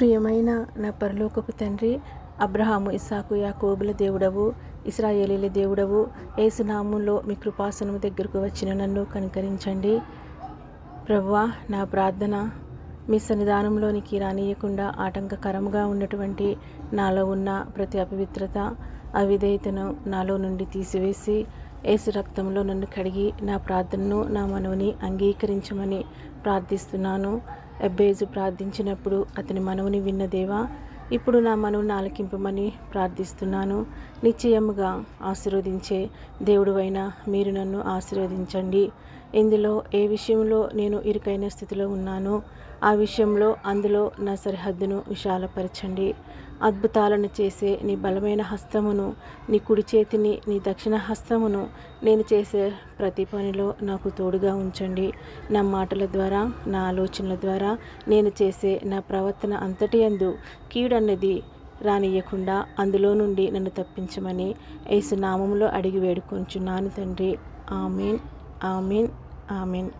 ప్రియమైన నా పరలోకపు తండ్రి అబ్రహాము ఇసాకు యాకోబుల దేవుడవు ఇస్రాయేలీల దేవుడవు ఏసునామంలో మీ కృపాసనము దగ్గరకు వచ్చిన నన్ను కనికరించండి. ప్రభువా నా ప్రార్థన మీ సన్నిధానంలోనికి రానియకుండా ఆటంకకరంగా ఉన్నటువంటి నాలో ఉన్న ప్రతి అపవిత్రత అవిధేయతను నాలో నుండి తీసివేసి ఏసు రక్తంలో నన్ను కడిగి నా ప్రార్థనను నా మనవుని అంగీకరించమని ప్రార్థిస్తున్నాను. ఎబ్బేజు ప్రార్థించినప్పుడు అతని మనవుని విన్న దేవా ఇప్పుడు నా మనవుని ఆలకింపమని ప్రార్థిస్తున్నాను. నిశ్చయముగా ఆశీర్వదించే దేవుడువైన మీరు నన్ను ఆశీర్వదించండి. ఇందులో ఏ విషయంలో నేను ఇరుకైన స్థితిలో ఉన్నానో ఆ విషయంలో అందులో నా సరిహద్దును విశాలపరచండి. అద్భుతాలను చేసే నీ బలమైన హస్తమును నీ కుడి చేతిని నీ దక్షిణ హస్తమును నేను చేసే ప్రతి పనిలో నాకు తోడుగా ఉంచండి. నా మాటల ద్వారా నా ఆలోచనల ద్వారా నేను చేసే నా ప్రవర్తన అంతటి అందు కీడన్నది రానియకుండా అందులో నుండి నన్ను తప్పించమని ఏసునామంలో అడిగి వేడుకొంచున్నాను తండ్రి. ఆమెన్. Amen amen